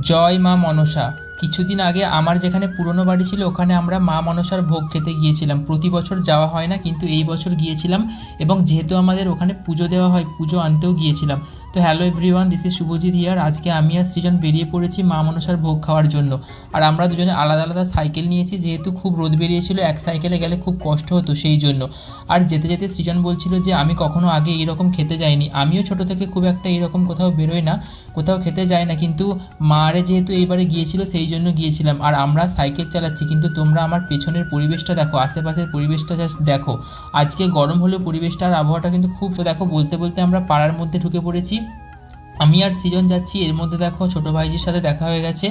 জয় মা মনসা। কিছুদিন আগে আমার যেখানে পুরনো বাড়ি ছিল, ওখানে আমরা মা মনসার ভোগ খেতে গিয়েছিলাম। প্রতি বছর যাওয়া হয় না, কিন্তু এই বছর গিয়েছিলাম এবং যেহেতু আমাদের ওখানে পুজো দেওয়া হয়, পুজো আনতেও গিয়েছিলাম। তো hello everyone, this is Subhajit here. আজকে আমি আর সৃজন বেরিয়ে পড়েছি মা মনসার ভোগ খাওয়ার জন্য। আর আমরা দুজনে আলাদা আলাদা সাইকেল নিয়েছি, যেহেতু খুব রোদ বেরিয়েছিল, এক সাইকেলে গেলে খুব কষ্ট হতো সেই জন্য। আর যেতে যেতে সৃজন বলছিল যে, আমি কখনো আগে এইরকম খেতে যাইনি। আমিও ছোট থেকে খুব একটা এরকম কোথাও বেরোই না, কোথাও খেতে যাই না, কিন্তু মারে যেহেতু এইবারে গিয়েছিল, সেই জন্য গিয়েছিলাম। আর আমরা সাইকেল চালাচ্ছি, কিন্তু তোমরা আমার পেছনের পরিবেশটা দেখো, আশেপাশের পরিবেশটা জাস্ট দেখো। আজকে গরম হলেও পরিবেশটা আর আবহাওয়াটা কিন্তু খুব, দেখো, বলতে বলতে আমরা পাড়ার মধ্যে ঢুকে পড়েছি। আমি আর সৃজন যাচ্ছি, এর মধ্যে দেখো ছোটো ভাইজির সাথে দেখা হয়ে গেছে।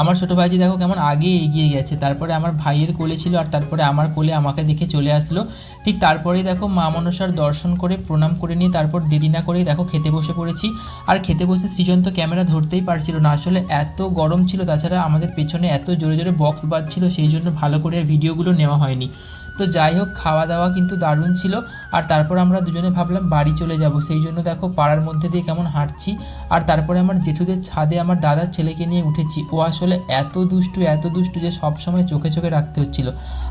আমার ছোটো ভাইজি দেখো কেমন আগে এগিয়ে গেছে। তারপরে আমার ভাইয়ের কোলে ছিল আর তারপরে আমার কোলে আমাকে দেখে চলে আসলো। ঠিক তারপরেই দেখো মা মনসার দর্শন করে, প্রণাম করে নিয়ে তারপর দেরি না করেই দেখো খেতে বসে পড়েছি। আর খেতে বসে সৃজন তো ক্যামেরা ধরতেই পারছিল না। আসলে এত গরম ছিল, তাছাড়া আমাদের পেছনে এত জোরে জোরে বক্স বাজছিল, সেই জন্য ভালো করে ভিডিওগুলো নেওয়া হয়নি। তো যাই হোক খাওয়া দাওয়া কিন্তু দারুণ ছিল। আর তারপর আমরা দুজনে ভাবলাম বাড়ি চলে যাব। সেই জন্য দেখো পাড়ার মধ্যে দিয়ে কেমন হাঁটছি। আর তারপরে আমার জেঠুদের ছাদে আমার দাদার ছেলেকে নিয়ে উঠেছি। ও আসলে এত দুষ্টু এত দুষ্টু যে সব সময় চোখে চোখে রাখতে হচ্ছিল।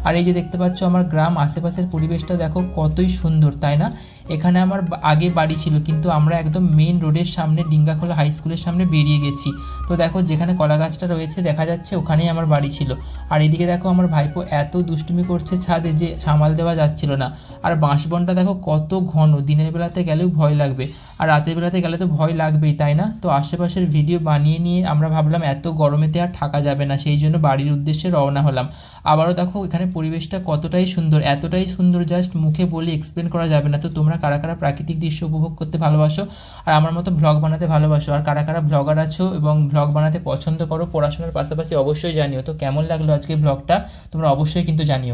আর এই যে দেখতে পাচ্ছ আমার গ্রাম, আশেপাশের পরিবেশটা দেখো কতই সুন্দর, তাই না? এখানে আমার আগে বাড়ি ছিল, কিন্তু আমরা একদম মেইন রোডের সামনে, ডিঙ্গাখোলা হাই স্কুলের সামনে বেরিয়ে গেছি। তো দেখো যেখানে কলা গাছটা রয়েছে, দেখা যাচ্ছে ওখানেই আমার বাড়ি ছিল। আর এদিকে দেখো আমার ভাইপো এত দুষ্টুমি করছে ছাদে যে সামাল দেওয়া যাচ্ছিল না। আর বাঁশবনটা দেখো কত ঘন, দিনের বেলাতে গেলেও ভয় লাগবে। আর রাতের বেলাতে গেলে তো ভয় লাগবেই, তাই না? তো আশেপাশের ভিডিও বানিয়ে নিয়ে আমরা ভাবলাম এত গরমেতে আর থাকা যাবে না, সেই জন্য বাড়ির উদ্দেশ্যে রওনা হলাম। আবারও দেখো এখানে পরিবেশটা কতটাই সুন্দর, এতটাই সুন্দর জাস্ট মুখে বলে এক্সপ্লেন করা যাবে না। তো তোমরা কারা কারা প্রাকৃতিক দৃশ্য উপভোগ করতে ভালোবাসো? আর আমার মতো ভ্লগ বানাতে ভালোবাসো? আর কারা কারা ব্লগার আছো এবং ভ্লগ বানাতে পছন্দ করো, পড়াশোনার পাশাপাশি অবশ্যই জানিও। তো কেমন লাগল আজকে ভ্লগটা তোমরা অবশ্যই কিন্তু জানিও।